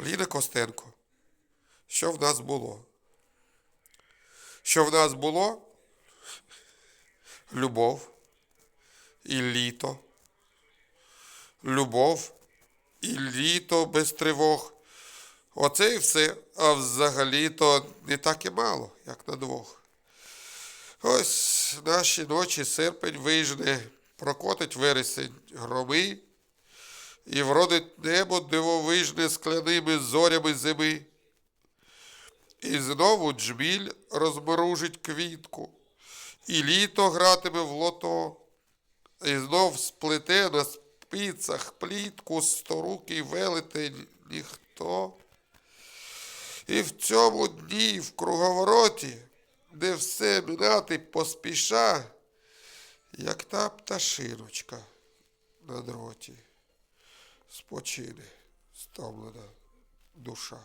Ліна Костенко. Що в нас було? Що в нас було? Любов і літо. Любов і літо без тривог. Оце і все. А взагалі-то не так і мало, як на двох. Ось наші ночі серпень вижне, прокотить вересень громи, і вродить небо дивовижне скляними зорями зими. І знову джміль розморужить квітку, і літо гратиме в лото, і знов сплете на спицях плітку сторукий велетень ніхто. І в цьому дні в круговороті, де все минати поспіша, як та пташиночка на дроті, спочине стомлена душа.